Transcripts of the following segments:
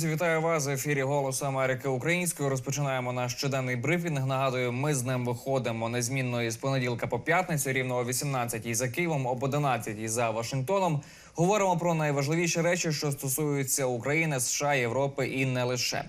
Друзі, вітаю вас в ефірі Голосу Америки Українською. Розпочинаємо наш щоденний брифінг. Нагадую, ми з ним виходимо незмінно із понеділка по п'ятницю, рівно о 18 за Києвом, об 11 за Вашингтоном. Говоримо про найважливіші речі, що стосуються України, США, Європи і не лише.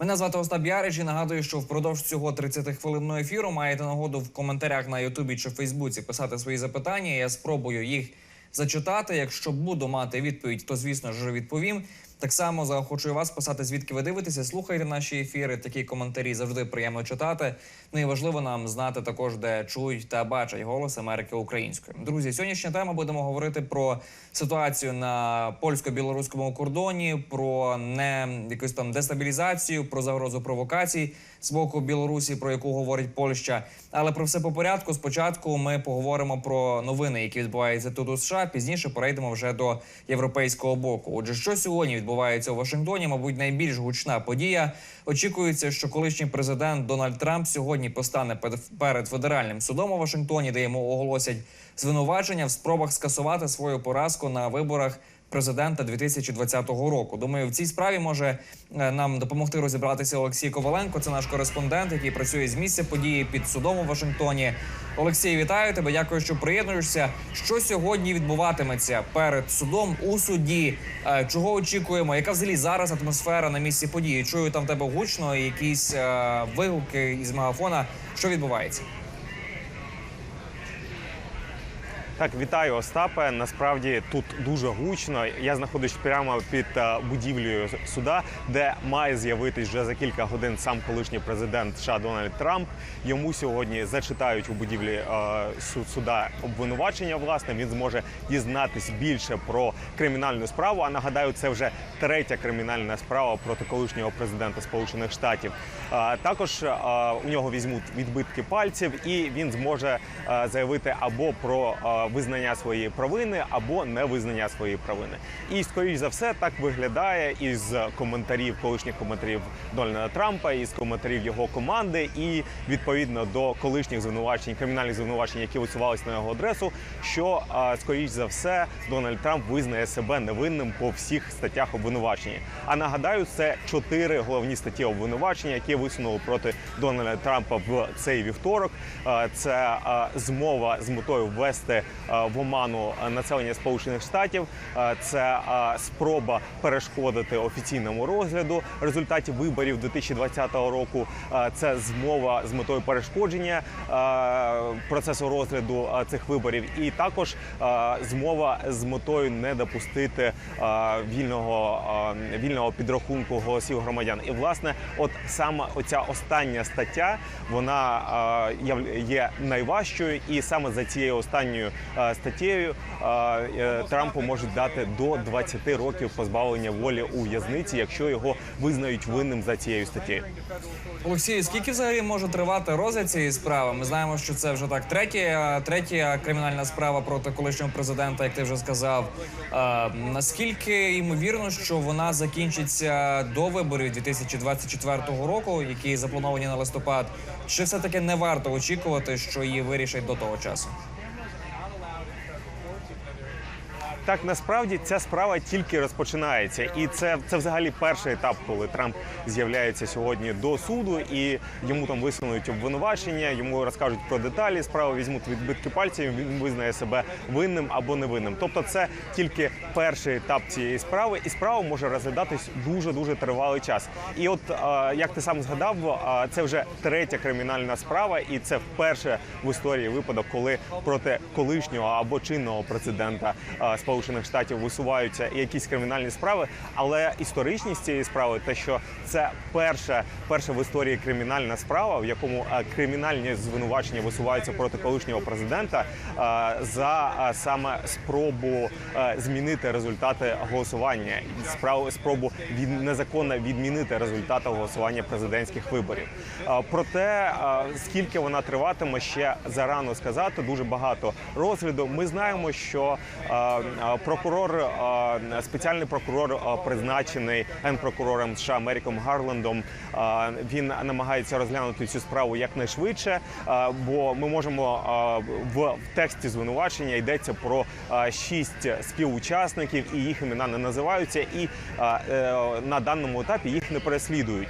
Мене звати Остап Ярич і нагадую, що впродовж цього 30-хвилинного ефіру маєте нагоду в коментарях на Ютубі чи Фейсбуці писати свої запитання. Я спробую їх зачитати. Якщо буду мати відповідь, то звісно ж відповім. Так само заохочую вас писати, звідки ви дивитеся, слухайте наші ефіри. Такі коментарі завжди приємно читати. Ну і важливо нам знати також, де чують та бачать голос Америки українською. Друзі, сьогоднішня тема будемо говорити про ситуацію на польсько-білоруському кордоні, про не якусь там дестабілізацію, про загрозу провокацій з боку Білорусі, про яку говорить Польща. Але про все по порядку. Спочатку ми поговоримо про новини, які відбуваються тут у США. Пізніше перейдемо вже до європейського боку. Отже, що сьогодні відбувається у Вашингтоні? Мабуть, найбільш гучна подія. Очікується, що колишній президент Дональд Трамп сьогодні постане перед федеральним судом у Вашингтоні, де йому оголосять звинувачення в спробах скасувати свою поразку на виборах президента 2020 року. Думаю, в цій справі може е, нам допомогти розібратися Олексій Коваленко. Це наш кореспондент, який працює з місця події під судом у Вашингтоні. Олексій, вітаю тебе. Дякую, що приєднуєшся. Що сьогодні відбуватиметься перед судом у суді? Е, Чого очікуємо? Яка взагалі зараз атмосфера на місці події? Чую там тебе гучно якісь е, вигуки із мегафона. Що відбувається? Так, вітаю, Остапе. Насправді тут дуже гучно. Я знаходжусь прямо під е, будівлею суда, де має з'явитись вже за кілька годин сам колишній президент США Дональд Трамп. Йому сьогодні зачитають у будівлі е, суд суда обвинувачення. Власне, він зможе дізнатись більше про кримінальну справу. А нагадаю, це вже третя кримінальна справа проти колишнього президента Сполучених Штатів. Е, Також у нього візьмуть відбитки пальців, і він зможе заявити або про визнання своєї провини, або невизнання своєї провини. І скоріш за все так виглядає із коментарів колишніх коментарів Дональда Трампа, із коментарів його команди, і відповідно до колишніх звинувачень, кримінальних звинувачень, які висувалися на його адресу, що скоріш за все Дональд Трамп визнає себе невинним по всіх статтях обвинувачення. А нагадаю, це чотири головні статті обвинувачення, які висунули проти Дональда Трампа в цей вівторок. Це змова з метою ввести в оману населення Сполучених Штатів. Е, Це е, спроба перешкодити офіційному розгляду результатів виборів 2020 року. Е, Це змова з метою перешкодження е, процесу розгляду е, цих виборів, і також е, змова з метою не допустити е, вільного е, вільного підрахунку голосів громадян. І власне, от саме оця остання стаття, вона е, є найважчою, і саме за цією останньою е, статтєю е, е, Трампу можуть дати до 20 років позбавлення волі у в'язниці, якщо його визнають винним за цією статтєю. Олексій, скільки взагалі може тривати розгляд цієї справи? Ми знаємо, що це вже так третя, третя кримінальна справа проти колишнього президента, як ти вже сказав. Е, наскільки ймовірно, що вона закінчиться до виборів 2024 року, які заплановані на листопад? Чи все таки не варто очікувати, що її вирішать до того часу? Так насправді ця справа тільки розпочинається, і це, це взагалі перший етап, коли Трамп з'являється сьогодні до суду, і йому там висунуть обвинувачення, йому розкажуть про деталі справи, візьмуть відбитки пальців. Він визнає себе винним або невинним. Тобто, це тільки перший етап цієї справи, і справа може розглядатись дуже дуже тривалий час. І от як ти сам згадав, це вже третя кримінальна справа, і це вперше в історії випадок, коли проти колишнього або чинного президента е, Сполучених Штатів висуваються якісь кримінальні справи. Але історичність цієї справи, те, що це перша, перша в історії кримінальна справа, в якому е, кримінальні звинувачення висуваються проти колишнього президента е, за е, саме спробу змінити результати голосування, спробу від незаконно відмінити результати голосування президентських виборів. Е, Проте е, скільки вона триватиме, ще зарано сказати. Дуже багато розгляду. Ми знаємо, що прокурор, спеціальний прокурор, призначений генпрокурором США Меріком Гарлендом. Він намагається розглянути цю справу якнайшвидше, бо ми можемо в, тексті звинувачення йдеться про шість співучасників, і їх імена не називаються, і е, на даному етапі їх не переслідують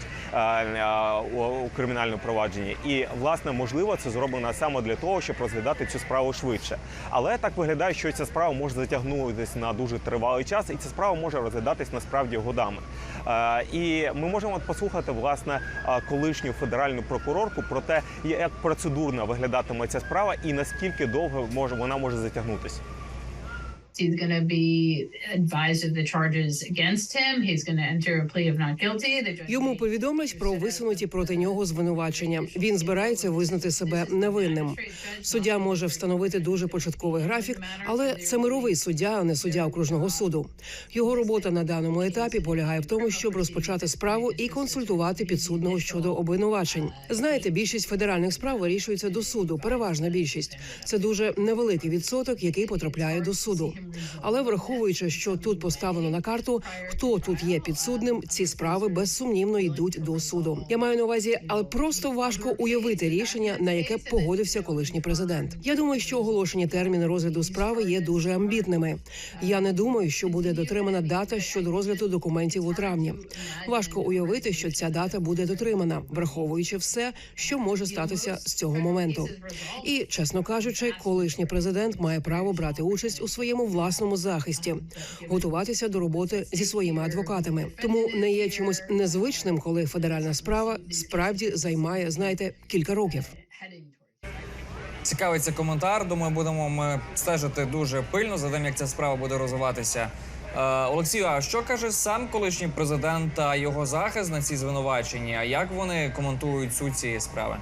у, у кримінальному провадженні. І власне можливо це зроблено саме для того, щоб розглядати цю справу швидше. Але так виглядає, що ця справа може затягнутися на дуже тривалий час, і ця справа може розглядатись насправді годами. Е, і ми можемо послухати власне е, колишню федеральну прокурорку про те, як процедурно виглядатиме ця справа, і наскільки довго може вона може затягнутися. He's going to be advised of the charges against him. He's going to enter a plea of not guilty. Йому повідомлять про висунуті проти нього звинувачення. Він збирається визнати себе невинним. Суддя може встановити дуже початковий графік, але це мировий суддя, а не суддя окружного суду. Його робота на даному етапі полягає в тому, щоб розпочати справу і консультувати підсудного щодо обвинувачень. Знаєте, більшість федеральних справ вирішується до суду. Переважна більшість це дуже невеликий відсоток, який потрапляє до суду. Але враховуючи, що тут поставлено на карту, хто тут є підсудним, ці справи безсумнівно йдуть до суду. Я маю на увазі, але просто важко уявити рішення, на яке погодився колишній президент. Я думаю, що оголошені терміни розгляду справи є дуже амбітними. Я не думаю, що буде дотримана дата щодо розгляду документів у травні. Важко уявити, що ця дата буде дотримана, враховуючи все, що може статися з цього моменту. І чесно кажучи, колишній президент має право брати участь у своєму власному захисті, готуватися до роботи зі своїми адвокатами. Тому не є чимось незвичним, коли федеральна справа справді займає, знаєте, кілька років. Цікавий це коментар. Думаю, будемо ми стежити дуже пильно за тим, як ця справа буде розвиватися. Е, Олексію, а що каже сам колишній президент та його захист на ці звинувачення? Як вони коментують суть цієї справи?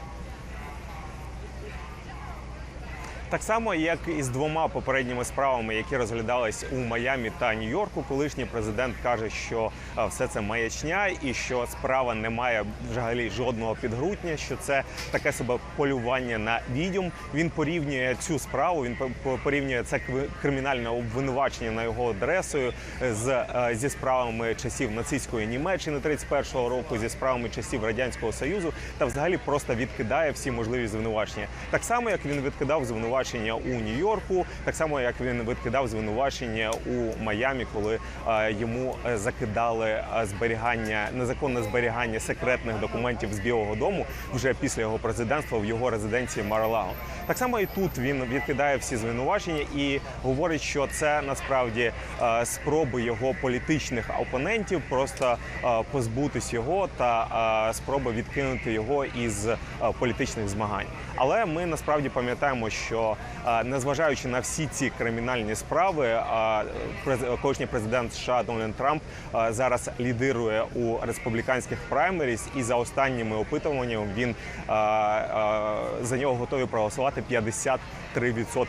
Так само, як і з двома попередніми справами, які розглядались у Майамі та Нью-Йорку, колишній президент каже, що все це маячня, і що справа не має взагалі жодного підґрунтя, що це таке себе полювання на відьом. Він порівнює цю справу. Він по- по- порівнює це кримінальне обвинувачення на його адресою з е, зі справами часів нацистської Німеччини 31-го року, зі справами часів радянського союзу, та взагалі просто відкидає всі можливі звинувачення. Так само, як він відкидав звинувачення у Нью-Йорку, так само як він відкидав звинувачення у Майамі, коли е, йому е, закидали е, зберігання незаконне зберігання секретних документів з Білого Дому вже після його президентства в його резиденції Маралаго. Так само і тут він відкидає всі звинувачення і говорить, що це насправді спроби його політичних опонентів просто позбутись його та спроби відкинути його із політичних змагань. Але ми насправді пам'ятаємо, що е, незважаючи на всі ці кримінальні справи, е, колишній президент США Дональд Трамп е, зараз лідирує у республіканських праймеріс, і за останніми опитуваннями він за нього готові проголосувати 53%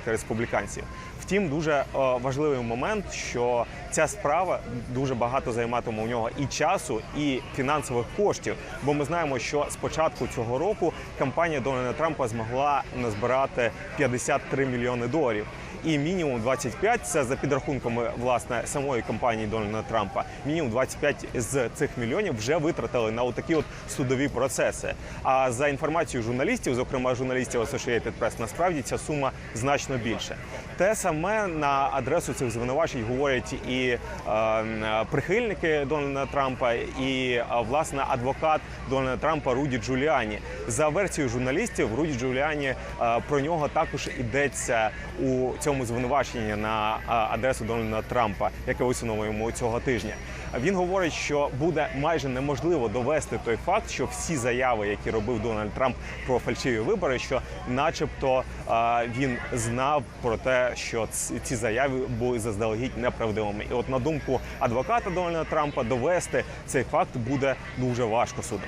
республіканців. Втім, дуже е, важливий момент, що ця справа дуже багато займатиме у нього і часу, і фінансових коштів. Бо ми знаємо, що з початку цього року кампанія Дональда Трампа змогла назбирати 53 мільйони доларів. І мінімум 25 – це за підрахунками власне самої кампанії Дональда Трампа. Мінімум 25 з цих мільйонів вже витратили на отакі от судові процеси. А за інформацією журналістів, зокрема журналістів Associated Press, насправді ця сума значно більше. Те саме на адресу цих звинувачень говорять і е, прихильники Дональда Трампа, і власне адвокат Дональда Трампа Руді Джуліані. За версією журналістів, Руді Джуліані е, про нього також йдеться у цьому звинуваченні на адресу Дональда Трампа, яке висунуло йому цього тижня. Він говорить, що буде майже неможливо довести той факт, що всі заяви, які робив Дональд Трамп про фальшиві вибори, що, начебто, він знав про те, що ці заяви були заздалегідь неправдивими. І от на думку адвоката Дональда Трампа, довести цей факт буде дуже важко суду.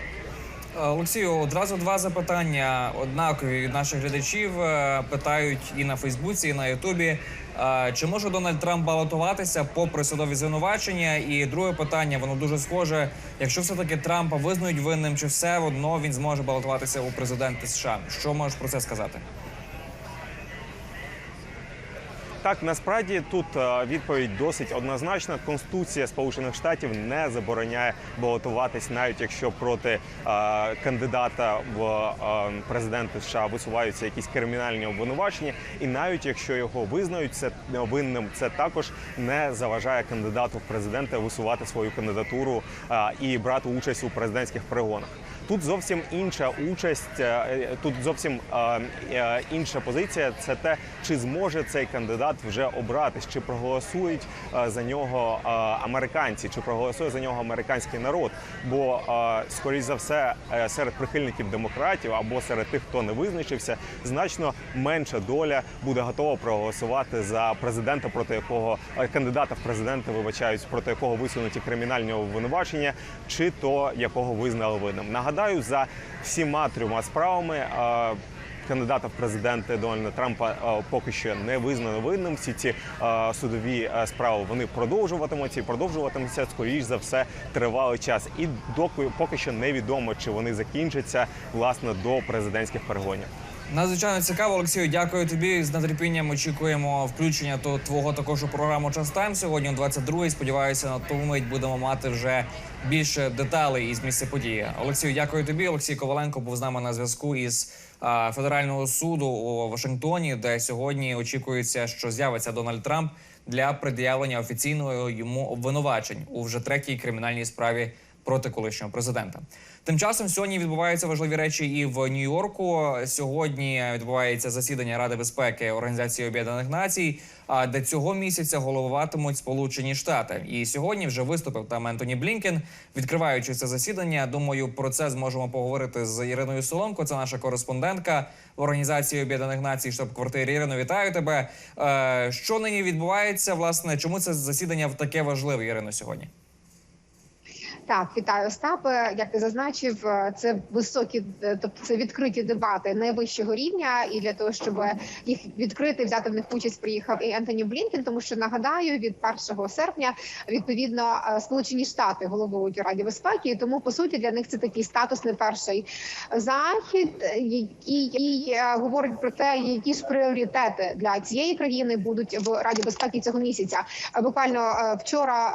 Е, Олексію, одразу два запитання однакові від наших глядачів. Е, Питають і на Фейсбуці, і на Ютубі. Е, Чи може Дональд Трамп балотуватися попри судові звинувачення? І друге питання, воно дуже схоже. Якщо все таки Трампа визнають винним, чи все одно він зможе балотуватися у президенти США? Що можеш про це сказати? Так, насправді тут е, відповідь досить однозначна. Конституція Сполучених Штатів не забороняє балотуватись, навіть якщо проти е, кандидата в е, президенти США висуваються якісь кримінальні обвинувачення, і навіть якщо його визнають це винним, це також не заважає кандидату в президенти висувати свою кандидатуру е, і брати участь у президентських перегонах. Тут зовсім інша участь, е, е, тут зовсім е, інша позиція. Це те, чи зможе цей кандидат вже обратись, чи проголосують за нього американці, чи проголосує за нього американський народ. Бо, скоріш за все, серед прихильників демократів або серед тих, хто не визначився, значно менша доля буде готова проголосувати за президента, проти якого кандидата в президенти вибачаюсь, проти якого висунуті кримінальні обвинувачення, чи то якого визнали винним. Нагадаю, за всіма трьома справами. Кандидата в президенти Дональда Трампа поки що не визнано винним. Всі ці судові справи вони продовжуватимуться і продовжуватимуться скоріш за все тривалий час. І доки поки що невідомо, чи вони закінчаться власне до президентських перегонів. Надзвичайно цікаво, Олексію. Дякую тобі. З нетерпінням очікуємо включення то твого також програму Час Тайм сьогодні о 22-й. Сподіваюся, на ту мить будемо мати вже більше деталей із місця події. Олексію, дякую тобі. Олексій Коваленко був з нами на зв'язку із федерального суду у Вашингтоні, де сьогодні очікується, що з'явиться Дональд Трамп для пред'явлення офіційного йому обвинувачень у вже третій кримінальній справі проти колишнього президента. Тим часом сьогодні відбуваються важливі речі і в Нью-Йорку. Сьогодні відбувається засідання Ради безпеки Організації Об'єднаних Націй, а де цього місяця головуватимуть Сполучені Штати. І сьогодні вже виступив там Ентоні Блінкен, відкриваючи це засідання. Думаю, про це зможемо поговорити з Іриною Соломко. Це наша кореспондентка в Організації Об'єднаних Націй, штаб-квартирі. Ірино, вітаю тебе. Е, що нині відбувається? Власне, чому це засідання таке важливе, Ірино, сьогодні? Так, вітаю Остапе. Як ти зазначив, е, це високі, е, тобто це відкриті дебати найвищого рівня, і для того, щоб їх відкрити, взяти в них участь, приїхав і Ентоні Блінкен. Тому що нагадаю, від 1 серпня відповідно е, Сполучені Штати головують у Раді безпеки. І тому по суті для них це такий статусний перший захід, який, говорить про те, які ж пріоритети для цієї країни будуть в Раді безпеки цього місяця. Буквально вчора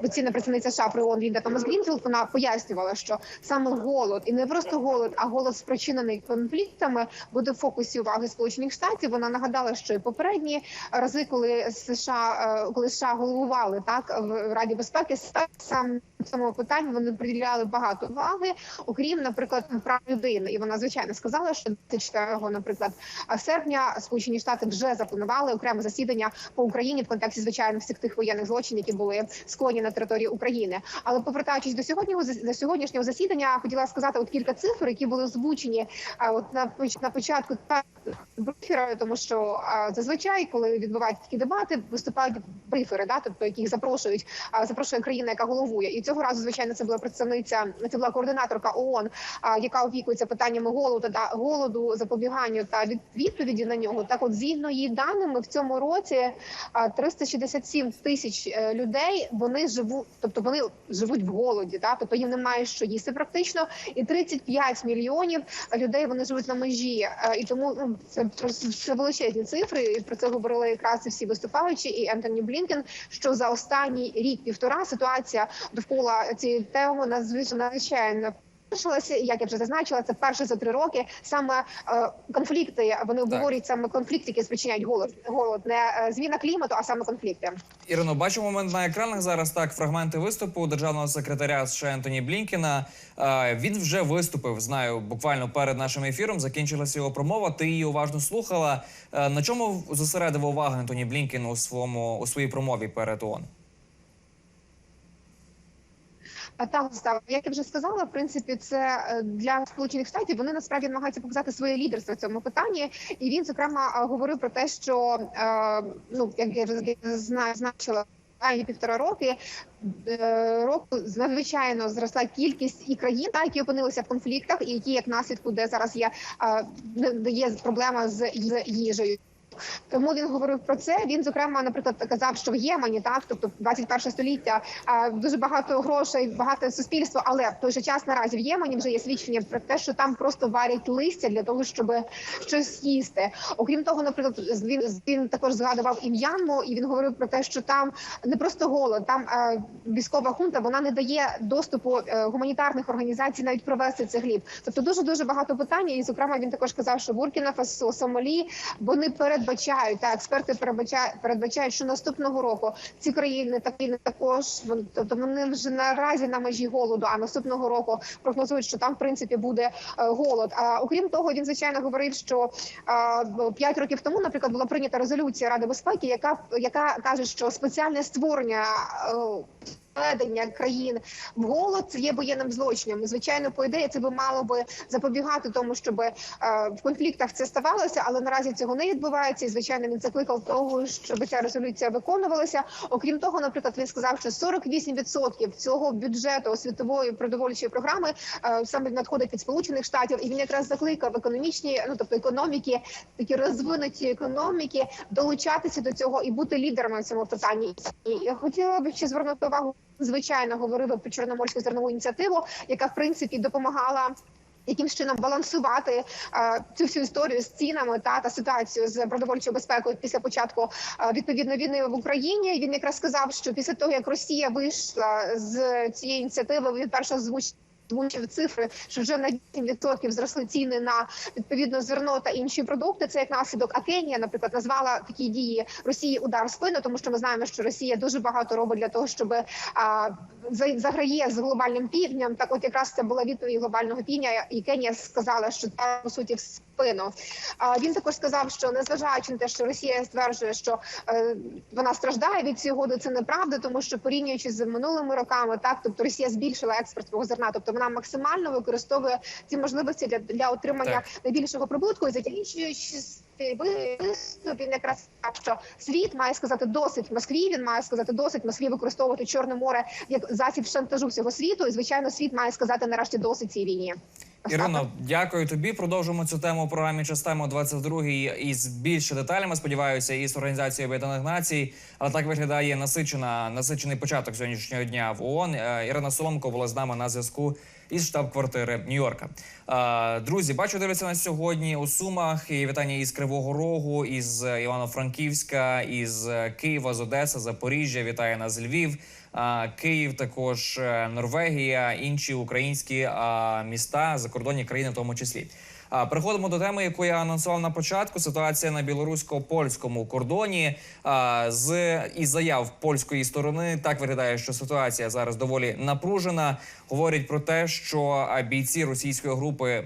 офіційна представниця США при ООН Лінда Томас Грінфілд вона пояснювала, що саме голод і не просто голод, а голод спричинений конфліктами буде в фокусі уваги Сполучених Штатів. Вона нагадала, що і попередні рази, коли США е, коли США головували так в Раді безпеки, саме цьому питанню вони приділяли багато уваги, окрім, наприклад, прав людини. І вона звичайно сказала, що 24, наприклад, серпня Сполучені Штати вже запланували окреме засідання по Україні в контексті звичайно всіх тих воєнних злочинів, які були скоєні на території України. Але повертаючись до сьогоднішнього до сьогоднішнього засідання, хотіла сказати от кілька цифр, які були озвучені а, от на на початку брифера, тому що а, зазвичай, коли відбуваються такі дебати, виступають брифери, да, тобто яких запрошують, а, запрошує країна, яка головує. І цього разу, звичайно, це була представниця, це була координаторка ООН, а, яка опікується питаннями голоду та голоду, запобіганню та від відповіді на нього. Так, от згідно її даними, в цьому році а, 367 тисяч е, людей вони живуть, тобто вони живуть в голоді, да, тобто їм немає що їсти практично, і 35 мільйонів людей вони живуть на межі. Е, І тому ну, це це величезні цифри. І про це говорили якраз і всі виступаючі, і Ентоні Блінкен. Що за останній рік-півтора ситуація довкола цієї теми надзвичайно як я вже зазначила, це перше за три роки. Саме е, конфлікти вони обговорюють саме конфлікти, які спричиняють голод. Голод не е, зміна клімату, а саме конфлікти. Ірино, бачимо ми на екранах зараз так фрагменти виступу державного секретаря США Ентоні Блінкіна. Е, Він вже виступив. Знаю, буквально перед нашим ефіром закінчилася його промова. Ти її уважно слухала. Е, На чому зосередив увагу Ентоні Блінкін у своєму у своїй промові перед ООН? А так Густав, як я вже сказала, в принципі, це е, для сполучених штатів вони насправді намагаються показати своє лідерство в цьому питанні. І він зокрема е, говорив про те, що е, ну як я вже зна- зазначила. останні півтора роки року надзвичайно зросла кількість і країн, та, які опинилися в конфліктах, і які як наслідку, де зараз є, де є проблема з їжею. Тому він говорив про це. Він зокрема, наприклад, казав, що в Ємені, так, тобто 21 століття, дуже багато грошей, багато суспільства, але в той же час наразі в Ємені вже є свідчення про те, що там просто варять листя для того, щоб щось їсти. Окрім того, наприклад, він він також згадував і М'янму, і він говорив про те, що там не просто голод, там е, військова хунта вона не дає доступу е, гуманітарних організацій навіть провести цей хліб. Тобто дуже дуже багато питань. І зокрема він також казав, що Буркіна Фасо, Сомалі вони передбачають та експерти передбачають, передбачають, що наступного року ці країни та країни також тобто вони вже наразі на межі голоду. А наступного року прогнозують, що там в принципі буде е, голод. А окрім того, він звичайно говорив, що е, п'ять років тому, наприклад, була прийнята резолюція Ради безпеки, яка яка каже, що спеціальне створення. Введення країн в голод є воєнним злочином. Звичайно, по ідеї це би мало би запобігати тому, щоб е, в конфліктах це ставалося, але наразі цього не відбувається. І звичайно, він закликав того, щоб ця резолюція виконувалася. Окрім того, наприклад, він сказав, що 48% цього бюджету світової продовольчої програми е, саме надходить від сполучених штатів, і він якраз закликав економічні, ну тобто економіки, такі розвинуті економіки, долучатися до цього і бути лідерами в цьому питанні. І я хотіла б ще звернути увагу. Звичайно, говорили про чорноморську зернову ініціативу, яка в принципі допомагала. Яким чином балансувати е, цю всю історію з цінами та та ситуацію з продовольчою безпекою після початку е, відповідно війни в Україні? Він якраз сказав, що після того як Росія вийшла з цієї ініціативи, він першого озвучив Звучив цифри, що вже на 8% зросли ціни на відповідно зерно та інші продукти. Це як наслідок. А Кенія, наприклад, назвала такі дії Росії удар спину, тому що ми знаємо, що Росія дуже багато робить для того, щоб а, за- заграє з глобальним півднем. Так, от якраз це була відповідь глобального півдня, і Кенія сказала, що та по суті спину. А він також сказав, що незважаючи на те, що Росія стверджує, що е, вона страждає від цієї угоди, це неправда, тому що порівнюючи з минулими роками, так тобто Росія збільшила експорт свого зерна, тобто вона максимально використовує ці можливості для, для отримання Так. найбільшого прибутку і закінчуючи виступ, він якраз так, що світ має сказати досить Москві. Він має сказати досить Москві використовувати Чорне море як засіб шантажу всього світу. І звичайно, світ має сказати нарешті досить цій війні. Ірино, дякую тобі. Продовжимо цю тему у програмі Частемо 22 із більше деталями. Сподіваюся, із організацією Об'єднаних Націй. Але так виглядає насичена насичений початок сьогоднішнього дня в ООН. Е, Ірина Соломко була з нами на зв'язку із штаб-квартири Нью-Йорка. Е, Друзі, бачу, дивляться нас сьогодні у Сумах. І вітання із Кривого Рогу, із Івано-Франківська, із Києва, з Одеси, Запоріжжя. Вітає нас Львів. Київ, також е, Норвегія, інші українські міста, закордонні країни, в тому числі. А, Переходимо до теми, яку я анонсував на початку. Ситуація на білорусько-польському кордоні з із заяв польської сторони так виглядає, що ситуація зараз доволі напружена. Говорять про те, що бійці російської групи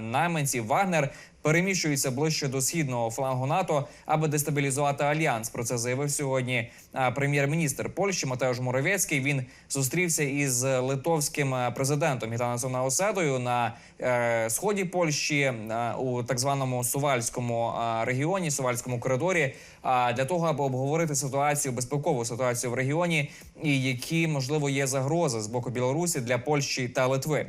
найманців Вагнер переміщуються ближче до східного флангу НАТО, аби дестабілізувати альянс. Про це заявив сьогодні прем'єр-міністр Польщі Матеуш Моровецький. Він зустрівся із литовським президентом Гітанасом Науседою на е, сході Польщі у так званому Сувальському регіоні, Сувальському коридорі. Для того, аби обговорити ситуацію, безпекову ситуацію в регіоні, і які можливо є загрози з боку Білорусі для Польщі та Литви.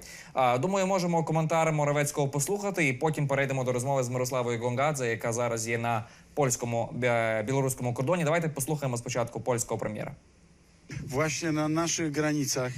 Думаю, можемо коментар Моровецького послухати, і потім перейдемо до розмови з Мирославою Гонгадзе, яка зараз є на польському білоруському кордоні. Давайте послухаємо спочатку польського прем'єра. Właśnie na naszych granicach,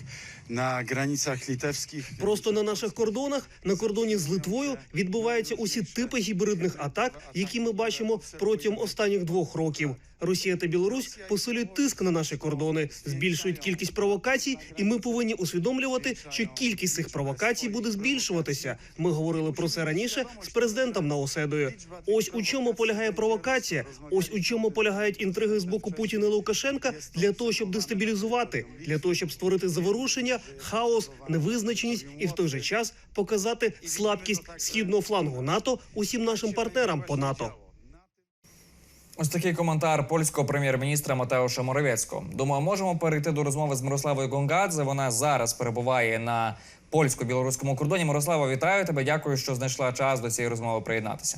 na granicach litewskich. Просто на наших кордонах, на кордоні з Литвою, відбуваються усі типи гібридних атак, які ми бачимо протягом останніх двох років. Росія та Білорусь посилюють тиск на наші кордони, збільшують кількість провокацій, і ми повинні усвідомлювати, що кількість цих провокацій буде збільшуватися. Ми говорили про це раніше з президентом Наоседою. Ось у чому полягає провокація. Ось у чому полягають інтриги з боку Путіна і Лукашенка для того, щоб дестабілізувати, для того, щоб створити заворушення, хаос, невизначеність і в той же час показати слабкість східного флангу НАТО усім нашим партнерам по НАТО. Ось такий коментар польського прем'єр-міністра Матеуша Моровецького. Думаю, можемо перейти до розмови з Мирославою Гонгадзе. Вона зараз перебуває на польсько-білоруському кордоні. Мирослава, вітаю тебе. Дякую, що знайшла час до цієї розмови приєднатися.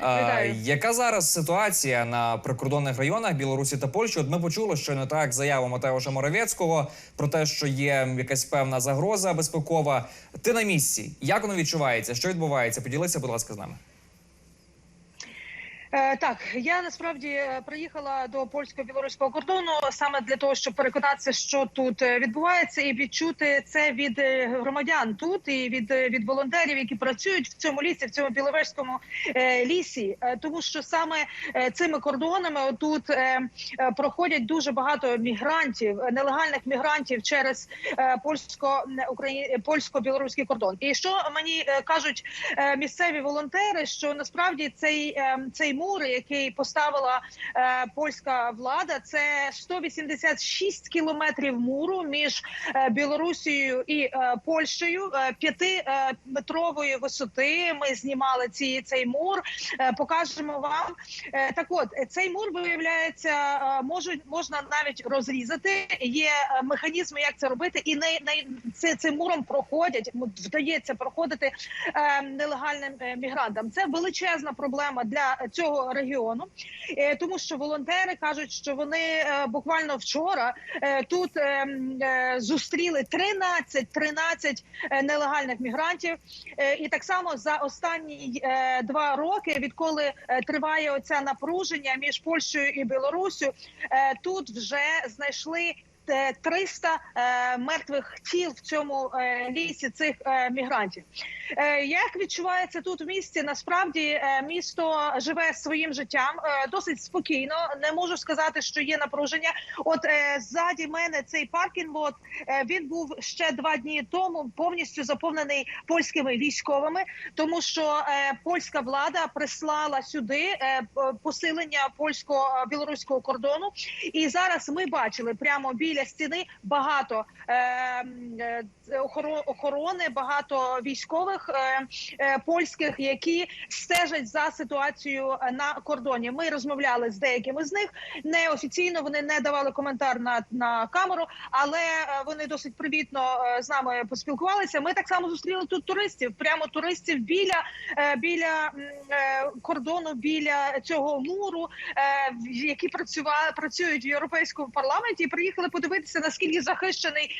А, яка зараз ситуація на прикордонних районах Білорусі та Польщі? От ми почули, що не так заяву Матеуша Моровецького про те, що є якась певна загроза безпекова. Ти на місці. Як воно відчувається? Що відбувається? Поділися, будь ласка, з нами. Е, так, я насправді е, приїхала до польсько-білоруського кордону саме для того, щоб переконатися, що тут е, відбувається, і відчути це від громадян тут і від, від волонтерів, які працюють в цьому лісі, в цьому біловежському лісі, тому що саме цими кордонами тут проходять дуже багато мігрантів, нелегальних мігрантів через польсько польсько-білоруський кордон. І що мені кажуть місцеві волонтери, що насправді цей, цей мур, який поставила е, польська влада, це 186 кілометрів муру між е, Білорусією і е, Польщею. Е, висоти ми знімали ці цей мур. Е, покажемо вам. Е, так, от е, цей мур виявляється, е, можуть можна навіть розрізати. Є е, механізми, як це робити, і не, не це цим муром проходять. Вдається проходити е, нелегальним е, мігрантам. Це величезна проблема для цього регіону, е, тому що волонтери кажуть, що вони е, буквально вчора е, тут зустріли 13 13 е, нелегальних мігрантів, і так само за останні два роки, відколи триває оця напруження між Польщею і Білоруссю, е, тут вже знайшли. Е, 300 е, мертвих тіл в цьому е, лісі цих е, мігрантів. Е, як відчувається тут в місті? Насправді е, місто живе своїм життям е, досить спокійно. Не можу сказати, що є напруження. От е, ззаді мене цей паркінг-лот, е, він був ще два дні тому повністю заповнений польськими військовими, тому що е, польська влада прислала сюди е, посилення польсько-білоруського кордону. І зараз ми бачили прямо біля стіни багато е, е, охоро- охорони, багато військових е, е, польських, які стежать за ситуацією на кордоні. Ми розмовляли з деякими з них неофіційно. Вони не давали коментар на, на камеру, але е, вони досить привітно з нами поспілкувалися. Ми так само зустріли тут туристів, прямо туристів біля, біля кордону, біля цього муру, які працювали працюють в європейському парламенті. і Приїхали подивитися наскільки захищений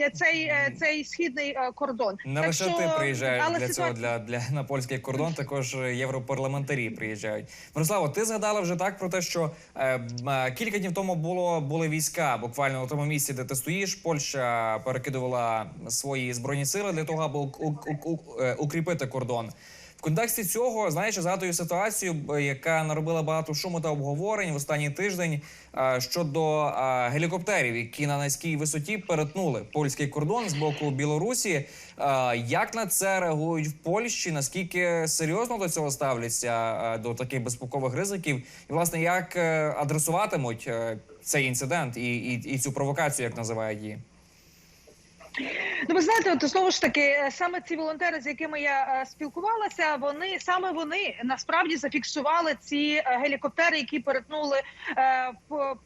е, цей, е, цей східний е, кордон. Не Так лише що- ти приїжджаєш але для цього для, для на польський кордон, також європарламентарі приїжджають. Мирославо, ти згадала вже так про те, що е, е, кілька днів тому було були війська. Буквально на тому місці, де ти стоїш, Польща перекидувала свої збройні сили для того, аби е, укріпити кордон. В контексті цього знаєш, згадую ситуацію, яка наробила багато шуму та обговорень в останній тиждень щодо гелікоптерів, які на низькій висоті перетнули польський кордон з боку Білорусі. Як на це реагують в Польщі? Наскільки серйозно до цього ставляться до таких безпекових ризиків? І власне як е, адресуватимуть е, цей інцидент і, і, і цю провокацію, як називають її? Ну, ви знаєте, от знову ж таки, е, саме ці волонтери, з якими я е, спілкувалася, вони саме вони насправді зафіксували ці е, гелікоптери, які перетнули е,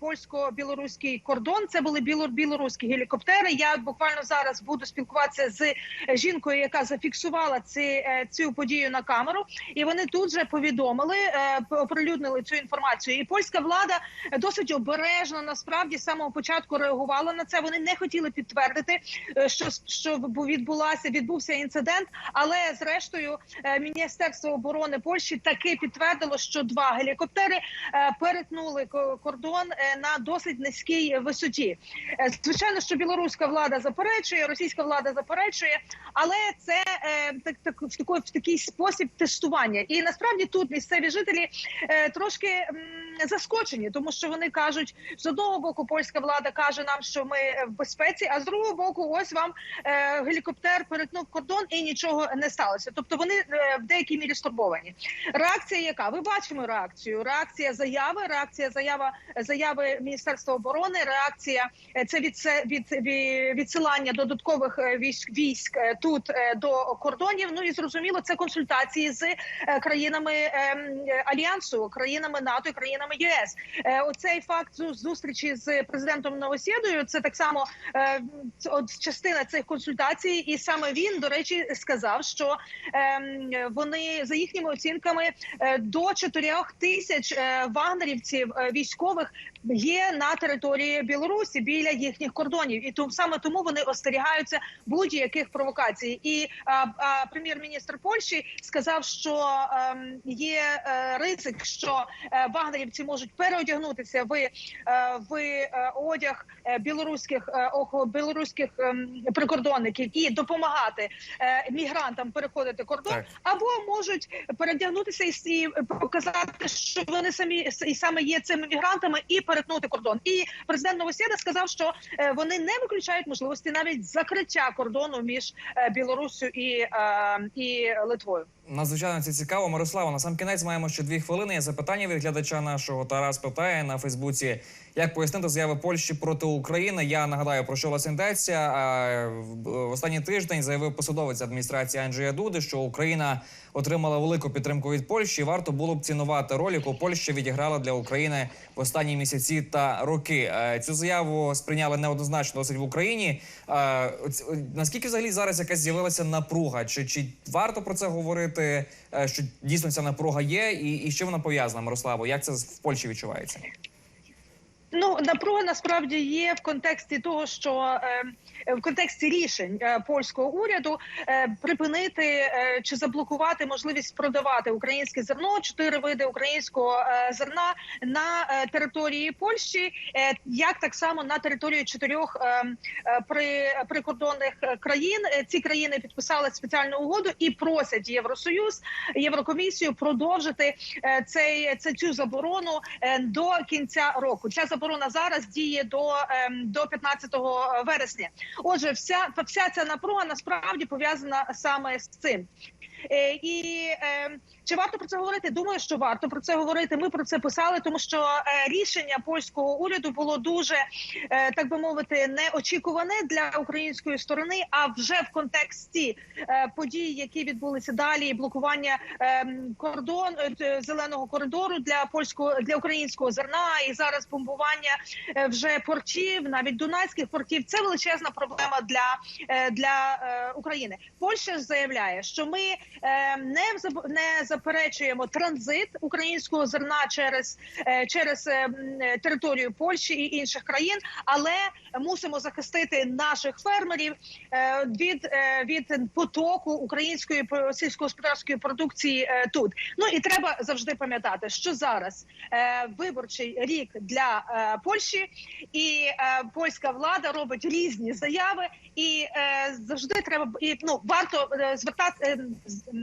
польсько-білоруський кордон. Це були білор- білоруські гелікоптери. Я буквально зараз буду спілкуватися з жінкою, яка зафіксувала ці, цю подію на камеру, і вони тут же повідомили, е, оприлюднили цю інформацію. І польська влада досить обережно насправді з самого початку реагувала на це. Вони не хотіли підтвердити, що що відбулася, відбувся інцидент. Але зрештою, е, міністерство оборони Польщі таки підтвердило, що два гелікоптери е, перетнули кордон е, на досить низькій висоті. Е, Звичайно, що білоруська влада заперечує, російська влада заперечує, але це е, так, так в такий, в такий спосіб тестування. І насправді тут місцеві жителі е, трошки заскочені, тому що вони кажуть, з одного боку, польська влада каже нам, що ми е, в безпеці, а з другого боку, ось вам е, гелікоптер перетнув кордон і нічого не сталося. Тобто вони е, в деякій мірі стурбовані. Реакція, яка ви бачимо реакцію? Реакція заяви, реакція заява заяви Міністерства оборони. Реакція е, це від, від, від відсилання додаткових е, військ військ е, тут е, до кордонів. Ну і зрозуміло, це консультації з е, країнами ем, е, альянсу, країнами НАТО, і країнами ЄС. Е, Оцей факт зустрічі з президентом Новосєдою. Це так само е, от частина цих консультацій, і саме він до речі сказав, що ем, вони за їхніми оцінками е, до 4 тисяч е, вагнерівців е, військових є на території Білорусі біля їхніх кордонів, і тому саме тому вони остерігаються будь-яких провокацій. І прем'єр-міністр Польщі сказав, що ем, є ризик, що вагнерівці можуть переодягнутися в, в одяг білоруських білоруських ем, прикордонників і допомагати е, мігрантам переходити кордон, Так. або можуть передягнутися і, і показати, що вони самі і саме є цими мігрантами, і перетнути кордон. І президент Новосєда сказав, що е, вони не виключають можливості навіть закриття кордону між е, Білоруссю і, е, і Литвою. Надзвичайно це цікаво. Мирослава, на сам кінець маємо ще дві хвилини. Є запитання від глядача нашого. Тарас питає на Фейсбуці, як пояснити заяви Польщі проти України. Я нагадаю про що вас йдеться. А, в- останній тиждень заявив посадовець адміністрації Анджея Дуди, що Україна отримала велику підтримку від Польщі. Варто було б цінувати роль, яку Польща відіграла для України в останні місяці та роки. Е, Цю заяву сприйняли неоднозначно досить в Україні. Е, Наскільки взагалі зараз якась з'явилася напруга? Чи, чи варто про це говорити? е, Що дійсно ця напруга є, і, і що вона пов'язана, Мирославо? Як це в Польщі відчувається? Ну напруга насправді є в контексті того, що е, в контексті рішень е, польського уряду е, припинити е, чи заблокувати можливість продавати українське зерно, чотири види українського зерна на території Польщі, як так само на території чотирьох е, е, при прикордонних країн. Ці країни підписали спеціальну угоду і просять Євросоюз, Єврокомісію продовжити цей це цю заборону до кінця року. Ця заборона зараз діє до, ем, до 15 вересня. Отже, вся вся ця напруга насправді пов'язана саме з цим. Е, І е, чи варто про це говорити? Думаю, що варто про це говорити. Ми про це писали, тому що е, рішення польського уряду було дуже е, так би мовити неочікуване для української сторони. А вже в контексті подій, які відбулися далі, блокування е, кордон зеленого коридору для польського для українського зерна, і зараз бомбування вже портів, навіть дунайських портів. Це величезна проблема для, для України. Польща заявляє, що ми не заб- не заперечуємо транзит українського зерна через, е, через е, е, територію Польщі і інших країн, але мусимо захистити наших фермерів е, від, е, від потоку української по- сільськогосподарської продукції е, тут. Ну і треба завжди пам'ятати, що зараз е, виборчий рік для е, Польщі, і е, польська влада робить різні заяви, і е, завжди треба і ну варто е, звертати е,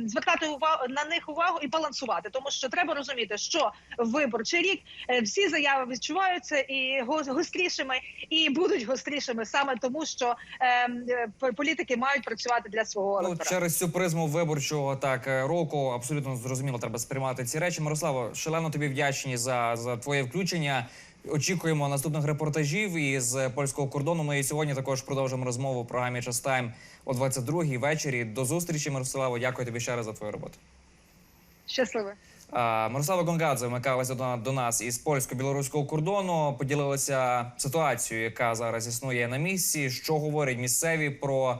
звертати увагу на них увагу і балансувати, тому що треба розуміти, що виборчий рік е, всі заяви відчуваються і гострішими, і будуть гострішими саме тому, що е, е, політики мають працювати для свого Ну, через цю призму виборчого так е, року абсолютно зрозуміло треба сприймати ці речі. Мирославо, шалено тобі вдячні за, за твоє включення. Очікуємо наступних репортажів із польського кордону. Ми і сьогодні також продовжимо розмову в програмі Час Тайм о 22-й вечорі. До зустрічі, Мирославо. Дякую тобі ще раз за твою роботу. Щасливо. Мирослава Гонгадзе вмикалася до, до нас із польсько-білоруського кордону. Поділилася ситуацією, яка зараз існує на місці. Що говорять місцеві про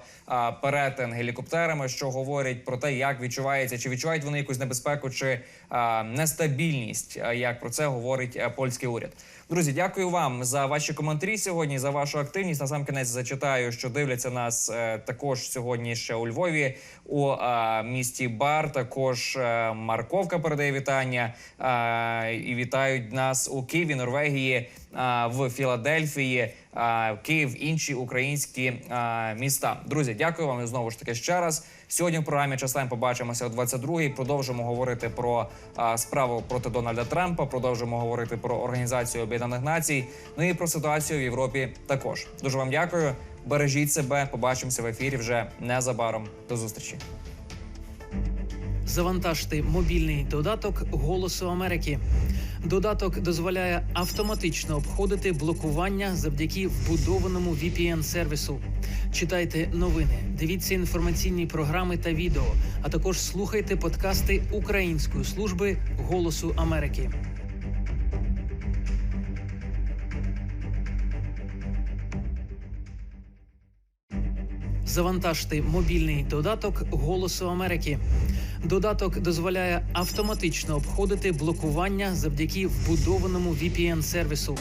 перетин гелікоптерами? Що говорять про те, як відчувається, чи відчувають вони якусь небезпеку чи нестабільність? Як про це говорить польський уряд? Друзі, дякую вам за ваші коментарі сьогодні, за вашу активність. На сам кінець зачитаю, що дивляться нас е, також сьогодні ще у Львові у е, місті Бар. Також е, Марковка передає вітання і вітають нас у Києві, Норвегії, в Філадельфії, Київ, інші українські міста. Друзі, дякую вам знову ж таки ще раз. Сьогодні в програмі «Час-Тайм» побачимося о 22-й. Продовжимо говорити про справу проти Дональда Трампа. Продовжимо говорити про організацію Об'єднаних Націй. Ну і про ситуацію в Європі. Також дуже вам дякую. Бережіть себе. Побачимося в ефірі вже незабаром. До зустрічі. Завантажте мобільний додаток Голосу Америки. Додаток дозволяє автоматично обходити блокування завдяки вбудованому vpn сервісу Читайте новини, дивіться інформаційні програми та відео, а також слухайте подкасти Української служби голосу Америки. Завантажте мобільний додаток Голосу Америки. Додаток дозволяє автоматично обходити блокування завдяки вбудованому VPN сервісу.